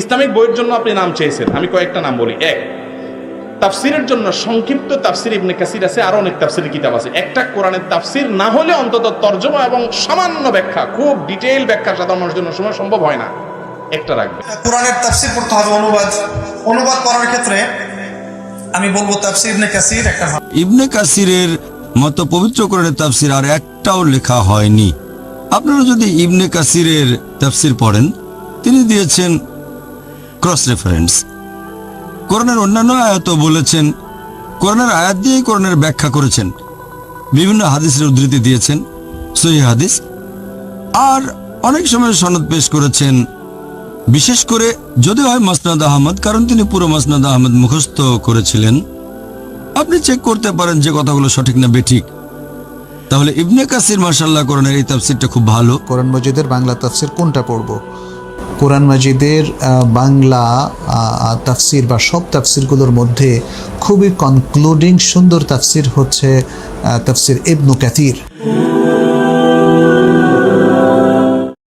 Islamic বইয়ের জন্য আপনি নাম চেয়েছেন আমি কয়েকটা নাম বলি। এক তাফসিরের জন্য সংক্ষিপ্ত তাফসির ইবনে কাসির আছে আরও অনেক তাফসিরের কিতাব আছে। একটা কোরআনের তাফসির না হলে অন্তত তর্জমা এবং সামান্য ব্যাখ্যা খুব ডিটেইল ব্যাখ্যা সাধারণ মানুষের জন্য সময় সম্ভব হয় না। একটা রাখবে কোরআনের তাফসির পড়তে হবে অনুবাদ। অনুবাদ করার ক্ষেত্রে আমি বলব তাফসির ইবনে কাসির একটা ইবনে কাসিরের মতো পবিত্র কোরআনের তাফসির আর একটাও লেখা হয়নি। আপনারা যদি ইবনে কাসিরের তাফসির পড়েন তিনি দিয়েছেন ক্রস রেফারেন্স কোরআনের অন্যান্য আয়াতও বলেছেন কোরআনের আয়াত দিয়েই কোরআনের ব্যাখ্যা করেছেন। বিভিন্ন হাদিসের উদ্ধৃতি দিয়েছেন, সহি হাদিস। আর অনেক সময় সনদ পেশ করেছেন, বিশেষ করে যদি হয় মাসনাদ আহমদ, কারণ তিনি পুরো মাসনাদ আহমদ মুখস্থ করেছিলেন। আপনি চেক করতে পারেন যে কথাগুলো সঠিক না বেঠিক। তাহলে ইবনে কাসির মার্শাল্লাহ কোরআনের এই তাফসিরটা খুব ভালো। কোরআন মজিদের বাংলা তাফসির কোনটা পড়ব? কোরআন মাজিদের বাংলা তাফসির বা সব তাফসিরগুলোর মধ্যে খুবই কনক্লুডিং সুন্দর তাফসির হচ্ছে তাফসির ইবনু কাতির